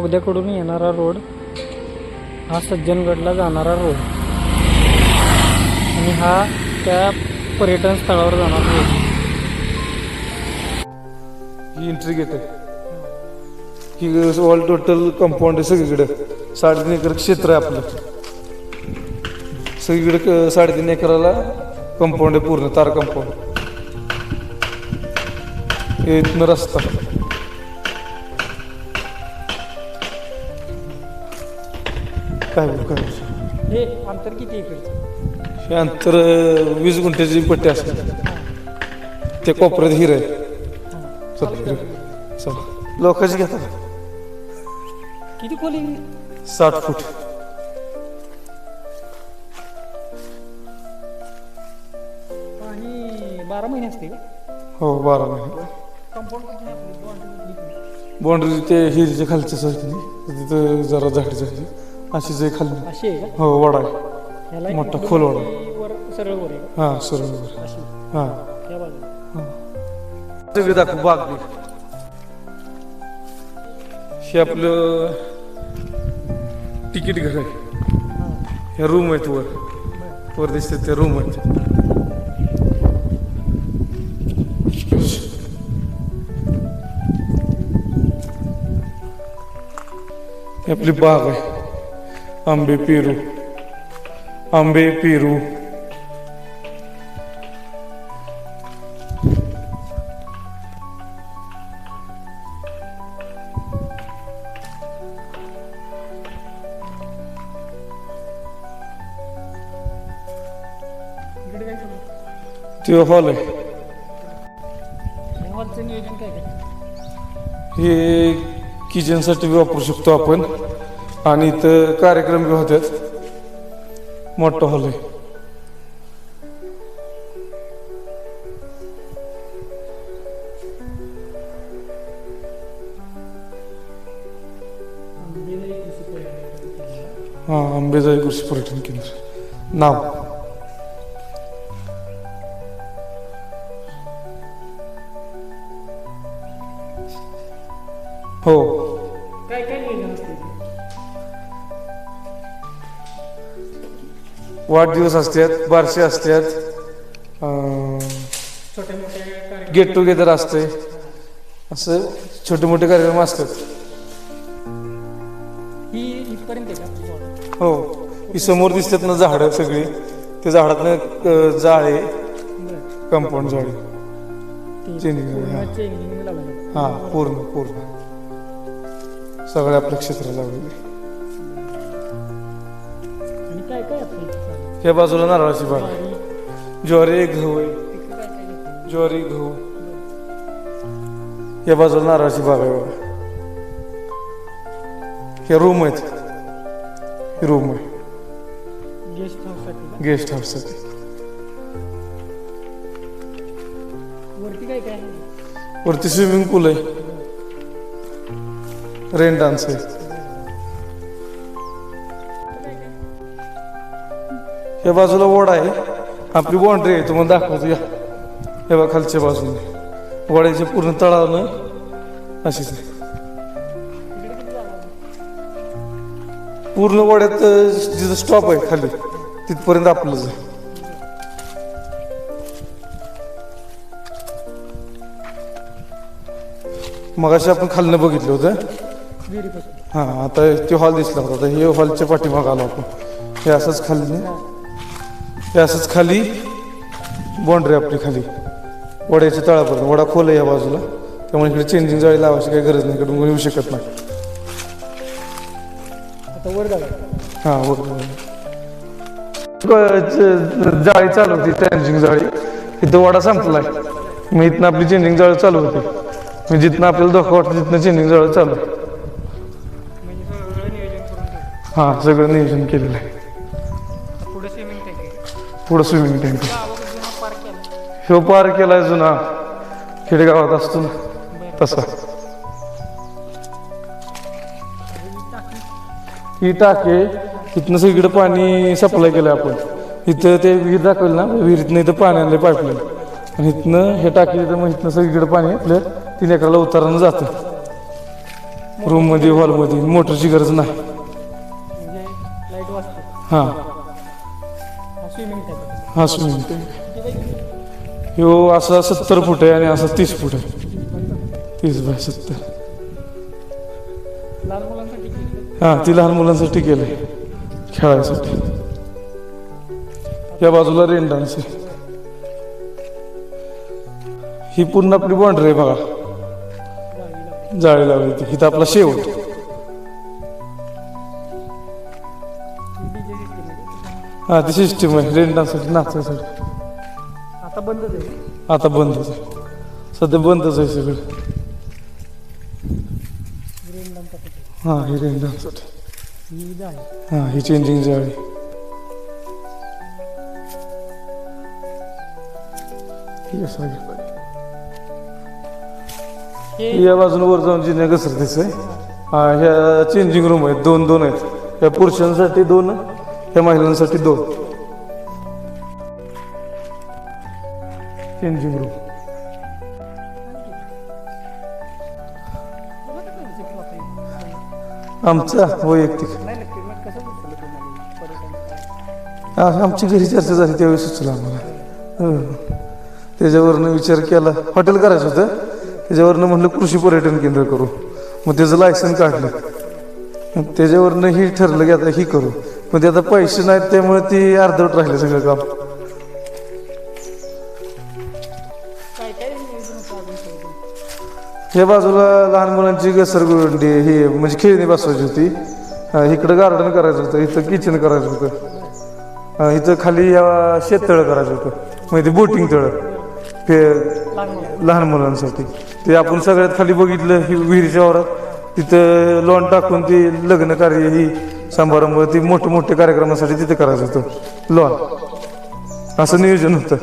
बोगद्याकडून येणारा रोड हा सज्जनगडला जाणारा रोड. आणि हा त्या पर्यटन स्थळावर जाणारा रोड. ही एंट्री गेट आहे. ऑल टोटल कंपाऊंड आहे सगळीकडे. साडेतीन एकर क्षेत्र आहे आपलं. सगळीकडे साडेतीन एकराला कंपाऊंड आहे पूर्ण तार कंपाऊंड हे इथनं रस्ता. काय बोलू, काय बोलू? हे अंतर किती इकडचं? हे अंतर अं, वीस गुंठ्याची पट्टी असेल. ते कोपऱ्यात हिर आहे. चल हिर. चला. लोकांची घेता किती खोली साठ फूट. आणि बारा महिने असते का? हो बारा महिने. कंपाऊंड किती आपली? boundary बाउंड्री ते हिरच्या खालच्या साईडनी तिथं जरा झाडी झाली अशीच आहे खाली अशी आहे का? हो वडा आहे. ह्याला मोठा इकडून खोल वाडा. ती वर सरळ वर आहे? हा अशी. हा. त्या बाजूला. सगळे दाखव बाग बी हे आपलं तिकीट घर आहे. ह्या रूम आहेत वर. वर दिसतात त्या रूम आहेत. ही आपली बाग आहे. आंबे पेरू. आंबे पेरू. ते हॉल आहे. हे किचनसाठी वापरू शकतो आपण. आणि इथं कार्यक्रम बी होतात मोठं हॉल आहे. हा अंबेजाई कृषी पर्यटन केंद्र. नाव? हो. काय काय वाढदिवस असतात बारसे असतात. गेट टुगेदर असते असं छोटे मोठे कार्यक्रम असतात. ही? हो. समोर दिसतात ना झाडं सगळी. ते झाडातनं जाळे कंपाऊंड जाळे हा. हा पूर्ण पूर्ण. सगळ्या आपल्या क्षेत्राला लावलेले ह्या बाजूला नारळाची बाग आहे. ज्वारी, गहू आहे? ज्वारी गहू या बाजूला नारळाची बाग आहे बघा हे रूम आहेत रूम आहे गेस्ट हाऊससाठी का? गेस्ट हाऊससाठी वरती काय काय आहे? वरती स्विमिंग पूल आहे रेन डान्स आहे या बाजूला वडा आहे. आपली बाँड्री आहे तुम्हाला दाखवतो या. हे बघा खालच्या बाजूने. वड्याचे पूर्ण तळावनं अशीच आहे. पूर्ण वड्यात जिथं स्टॉप आहे खाली तिथपर्यंत आपलंच आहे मग आपण खालनं बघितलं होतं. हां आता ते हॉल दिसला होता. हे हॉलच्या पाठीमाग आलो आपण. हे असंच खाल्ली असंच खाली बाउंड्री आपली खाली. वड्याच्या तळापर्यंत वडा खोल आहे या बाजूला. त्यामुळे इकडे चेंजिंग जाळी लावायची काही गरज नाही इकडून येऊ शकत नाही. आता वर जागा हा जाळी चालू होती चेंजिंग जाळी. इथं वडा संपलाय. मग इथनं आपली चेंजिंग जाळी चालू होती. मग जिथनं आपल्याला धोका वाटतं तिथनं चेंजिंग जाळी चालू. आहे. म्हणजे सगळं नियोजन करून ठेवलं. हा सगळं नियोजन केलेलं आहे. पुढं स्विमिंग टँक ह्यो पार केलाय जुना. खेडेगावात असतो ना. तसा. ही टाके इथनं सगळीकडे पाणी सप्लाय केलं आपण. इथं ते विहीर दाखवलं ना. विहिरीतनं इथं पाणी आणलं पाईपलाईन आणि इथनं हे टाकी इथं मग इथनं सगळीकडे पाणी आपल्या तीन एकराला उतारानं जातं. रूममध्ये हॉलमध्ये मोटरची गरज नाही. म्हणजे हां. हा स्विमिंग ह्यो असा सत्तर फूट आहे आणि असा तीस फूट आहे. तीस बाय सत्तर. हा हां ती लहान मुलांसाठी केलंय. खेळायसाठी. या बाजूला रेन डान्स आहे. ही पूर्ण आपली बाउंड्री आहे बघा. जाळी लावली ती. इथं आपला शेवट. हा ती सिस्टीम आहे. रेन डान्ससाठी नाचायसाठी आता बंदच आहे आता बंदच आहे. सध्या बंदच आहे सगळं. ग्रीन हां ही रेन डान्ससाठी ही आहे. हां ही चेंजिंग जाळी ही. हे या बाजून वर जाऊन जिने घसरतीच आहे. हा ह्या चेंजिंग रूम आहेत. दोन दोन आहेत. या पुरुषांसाठी दोन या महिलांसाठी दोन. चेंजिंग रूम आमचा वैयक्तिक आमची घरी चर्चा झाली त्यावेळी सुचलं आम्हाला. हो. त्याच्यावरनं विचार केला. हॉटेल करायचं होतं. त्याच्यावरनं म्हणलं कृषी पर्यटन केंद्र करू. मग त्याचं लायसन काढलं. त्याच्यावरनं ही ठरलं की आता ही करू. पण ते आता पैसे नाहीत त्यामुळे ती अर्धवट राहिले सगळं काम. काय या बाजूला लहान मुलांची घसरगुंडी ही म्हणजे खेळणी बसवायची होती. इकडं गार्डन करायचं होतं इथं किचन करायचं होतं. इथं खाली या शेततळं करायचं होतं म्हणजे बोटिंग तळं. ते लहान लहान मुलांसाठी. ते आपण सगळ्यात खाली बघितलं ही विहिरीच्या वावरात. तिथं लॉन टाकून ती लग्न कार्य ही समारंभ ती मोठे मोठे कार्यक्रमासाठी तिथे करायचं होतं. लॉन. असं नियोजन होतं.